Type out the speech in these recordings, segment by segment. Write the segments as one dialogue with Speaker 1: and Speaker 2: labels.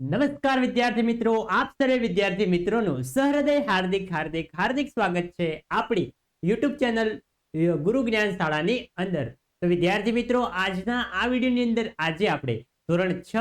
Speaker 1: નમસ્કાર વિદ્યાર્થી મિત્રો, આપ સર્વે વિદ્યાર્થી મિત્રોનું સહૃદય હાર્દિક હાર્દિક હાર્દિક સ્વાગત છે આપણી યુટ્યુબ ચેનલ ગુરુ જ્ઞાન શાળાની અંદર. તો વિદ્યાર્થી મિત્રો, આજના આ વિડીયોની અંદર આજે આપણે ધોરણ છ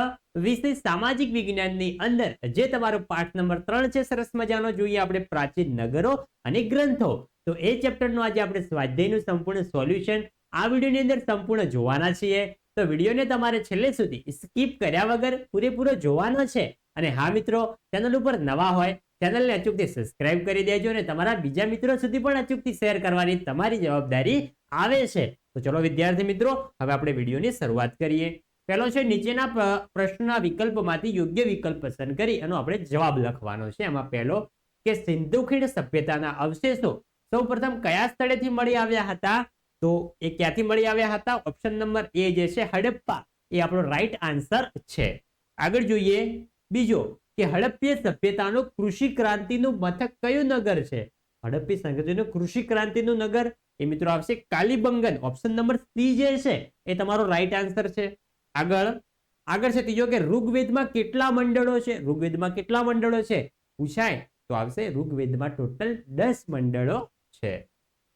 Speaker 1: વિષય સામાજિક વિજ્ઞાનની અંદર, જે તમારો પાઠ નંબર ત્રણ છે, સરસ મજાનો, જોઈએ આપણે પ્રાચીન નગરો અને ગ્રંથો. તો એ ચેપ્ટરનું આજે આપણે સ્વાધ્યાયનું સંપૂર્ણ સોલ્યુશન આ વિડીયોની અંદર સંપૂર્ણ જોવાના છીએ. તો વિડીયોને તમારે છેલ્લે સુધી સ્કીપ કર્યા વગર પૂરેપૂરો જોવાનો છે. અને હા મિત્રો, ચેનલ ઉપર નવા હોય, ચેનલને અચૂકથી સબસ્ક્રાઇબ કરી દેજો અને તમારા બીજા મિત્રો સુધી પણ અચૂકથી શેર કરવાની તમારી જવાબદારી આવે છે. તો ચલો વિદ્યાર્થી મિત્રો, હવે આપણે વિડીયોની શરૂઆત કરીએ. પહેલો છે, નીચેના પ્ર- પ્રશ્નના વિકલ્પમાંથી યોગ્ય વિકલ્પ પસંદ કરી એનો આપણે જવાબ લખવાનો છે. એમાં પહેલો કે સિંધુ ખીણ સભ્યતાના અવશેષો સૌપ્રથમ કયા સ્થળેથી મળી આવ્યા હતા? તો એ ક્યાંથી મળી આવ્યા હતા? ઓપ્શન નંબર એ જે છે, હડપ્પા. એ આપણો રાઈટ આન્સર છે. આગળ જોઈએ. બીજો, કે હડપ્પીય સભ્યતાનું કૃષિ ક્રાંતિનું મથક કયું નગર છે? હડપ્પી સંગતિનું કૃષિ ક્રાંતિનું નગર. એ મિત્રો આવશે કાલીબંગન. ઓપ્શન નંબર સી જે છે, એ તમારો રાઈટ આન્સર છે. આગળ આગળ છે ત્રીજો, કે ઋગ્વેદમાં કેટલા મંડળો છે? ઋગ્વેદમાં કેટલા મંડળો છે? પૂછાય. તો આવશે ઋગ્વેદમાં ટોટલ દસ મંડળો છે.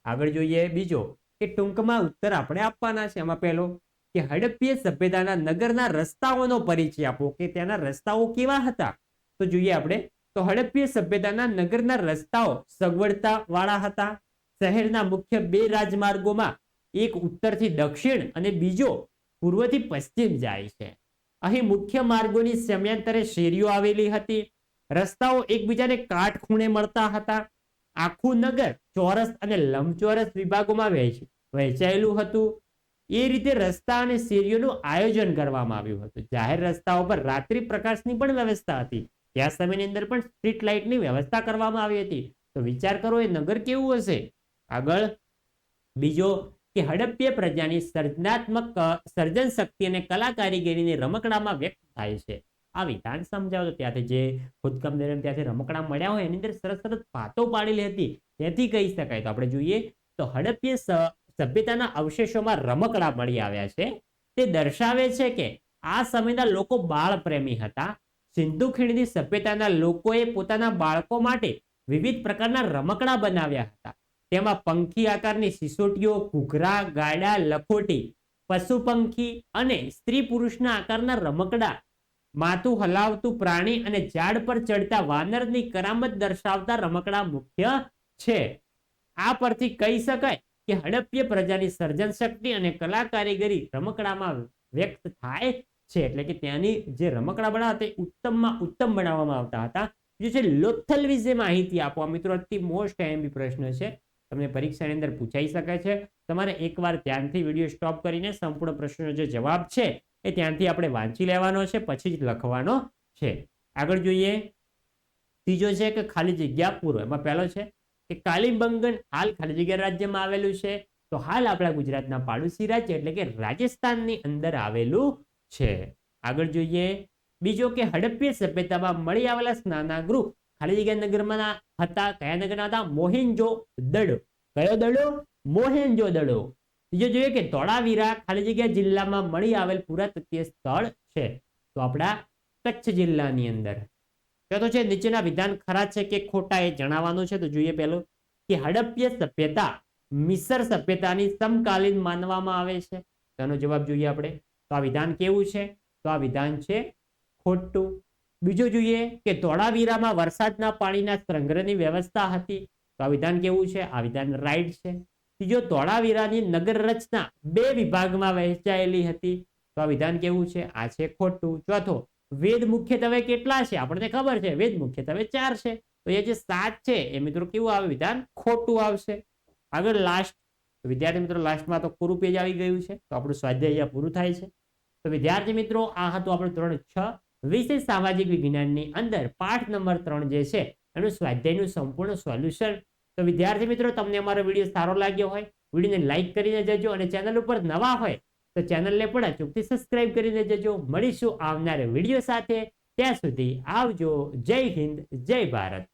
Speaker 1: આગળ જોઈએ બીજો કે ટૂંકમાં ઉત્તર આપણે આપવાના છે. એમાં પહેલો કે હડપ્પીય સભ્યતાના નગરના રસ્તાઓનો પરિચય આપો. કે ત્યાંના રસ્તાઓ કેવા હતા? તો જોઈએ આપણે. તો હડપ્પીય સભ્યતાના નગરના રસ્તાઓ સગવડતા વાળા હતા. શહેરના મુખ્ય બે રાજમાર્ગોમાં એક ઉત્તરથી દક્ષિણ અને બીજો પૂર્વથી પશ્ચિમ જાય છે. અહીં મુખ્ય માર્ગોની સમયાંતરે શેરીઓ આવેલી હતી. રસ્તાઓ એકબીજાને કાટખૂણે મળતા હતા. આખું નગર ચોરસ અને લંબચોરસ વિભાગોમાં વહેંચ- વહેંચાયેલું હતું. એ રીતે રસ્તા અને શેરીઓનું આયોજન કરવામાં આવ્યું હતું. જાહેર રસ્તાઓ પર રાત્રિ પ્રકાશની પણ વ્યવસ્થા હતી. ત્યાં સમયની અંદર પણ સ્ટ્રીટ લાઇટની વ્યવસ્થા કરવામાં આવી હતી. તો વિચાર કરો એ નગર કેવું હશે? આગળ. બીજો, કે હડપ્પીય પ્રજાની સર્જનાત્મક સર્જન શક્તિ અને કલા કારીગરીની રમકડામાં વ્યક્ત થાય છે. આ વિધાન સમજાવો તો ત્યાંથી જે ખોદકામ દરમિયાન ત્યાંથી રમકડા મળ્યા હોય, એની અંદર સરસ સરસ પાતો પાડેલી હતી. તેથી કહી શકાય. તો આપણે જોઈએ, તો હડપ્પીય સભ્યતાના અવશેષોમાં રમકડા મળી આવ્યા છે. તે દર્શાવે છે કે આ સમયના લોકો બાળ પ્રેમી હતા. સિંધુ ખીણની સભ્યતાના લોકોએ પોતાના બાળકો માટે વિવિધ પ્રકારના રમકડા બનાવ્યા હતા. તેમાં પંખી આકારની સિસોટીઓ, ઘૂઘરા, ગાડા, લખોટી, પશુ પંખી અને સ્ત્રી પુરુષના આકારના રમકડા માથું હલાવતું પ્રાણી અને ઝાડ પર ચડતા વાનરની કરામત દર્શાવતા રમકડા મુખ્ય છે. આ પરથી કહી શકાય કે હડપ્ય પ્રજાની સર્જન શક્તિ અને કલા કારીગરી રમકડામાં વ્યક્ત થાય છે. એટલે કે ત્યાંની જે રમકડા બનાવતા તે ઉત્તમમાં ઉત્તમ બનાવવામાં આવતા હતા. જે છે, લોથલ વિશે માહિતી આપો. મિત્રો, અતિ મોસ્ટ એમબી પ્રશ્ન છે. તમને પરીક્ષાની અંદર પૂછાઈ શકે છે. તમારે એકવાર ધ્યાનથી વીડિયો સ્ટોપ કરીને સંપૂર્ણ પ્રશ્નનો જે જવાબ છે એ ત્યાંથી આપણે વાંચી લેવાનો છે, પછી જ લખવાનો છે. આગળ જોઈએ. ત્રીજો છે કે ખાલી જગ્યા પૂરો. એમાં પહેલો છે કે કાલીબંગન હાલ ખાલી જગ્યા રાજ્યમાં આવેલું છે. તો હાલ આપણા ગુજરાતના પાડોશી રાજ્ય એટલે કે રાજસ્થાનની અંદર આવેલું છે. આગળ જોઈએ. બીજો કે હડપ્પીય સભ્યતામાં મળી આવેલા સ્નાનાગૃહ ખાલી જગ્યા નગરમાં હતા. કયા નગરના હતા? મોહેન્જો દડો. કયો દડો? મોહેન્જો દડો. બીજો જોઈએ કે ધોળાવીરા ખાલી જગ્યા જિલ્લામાં મળી આવેલ પુરાતત્વીય સ્થળ છે. તો આપણા કચ્છ જિલ્લાની અંદર. ચોથો છે, નીચેના વિધાન ખરા છે કે ખોટા એ જણાવવાનું છે? તો જોઈએ પહેલું કે હડપ્ય સભ્યતા, મિસર સભ્યતાની સમકાલીન માનવામાં આવે છે. તેનો જવાબ જોઈએ આપણે. તો આ વિધાન કેવું છે? તો આ વિધાન છે ખોટું. બીજું જોઈએ કે ધોળાવીરામાં વરસાદના પાણીના સંગ્રહની વ્યવસ્થા હતી. તો આ વિધાન કેવું છે? આ વિધાન રાઈટ છે. ત્રીજો ધોળાવીરાની નગર રચના બે વિભાગમાં વહેંચાયેલી હતી, તો આ વિધાન કેવું છે? આ છે ખોટું. ચોથો, વેદ મુખ્યત્વે કેટલા છે? આપણને ખબર છે, વેદ મુખ્યત્વે ચાર છે. તો એ જે સાત છે, એ મિત્રો કેવું આવે? વિધાન ખોટું આવશે. આગળ લાસ્ટ વિદ્યાર્થી મિત્રો લાસ્ટમાં તો પૂરું પેજ આવી ગયું છે, તો આપણું સ્વાધ્યાય પૂરું થાય છે. તો વિદ્યાર્થી મિત્રો, આ હતું આપણું ધોરણ છ વિશેષ સામાજિક વિજ્ઞાનની અંદર પાઠ નંબર ત્રણ જે છે, એનું સ્વાધ્યાયનું સંપૂર્ણ સોલ્યુશન તો વિદ્યાર્થી મિત્રો, તમને અમારો વીડિયો સારો લાગ્યો હોય, વિડીયોને લાઈક કરીને જજો અને ચેનલ ઉપર નવા હોય, તો ચેનલને પણ અચૂકથી સબસ્ક્રાઇબ કરીને જજો. મળીશું આવનાર વીડિયો સાથે. ત્યાં સુધી આવજો. જય હિન્દ, જય ભારત.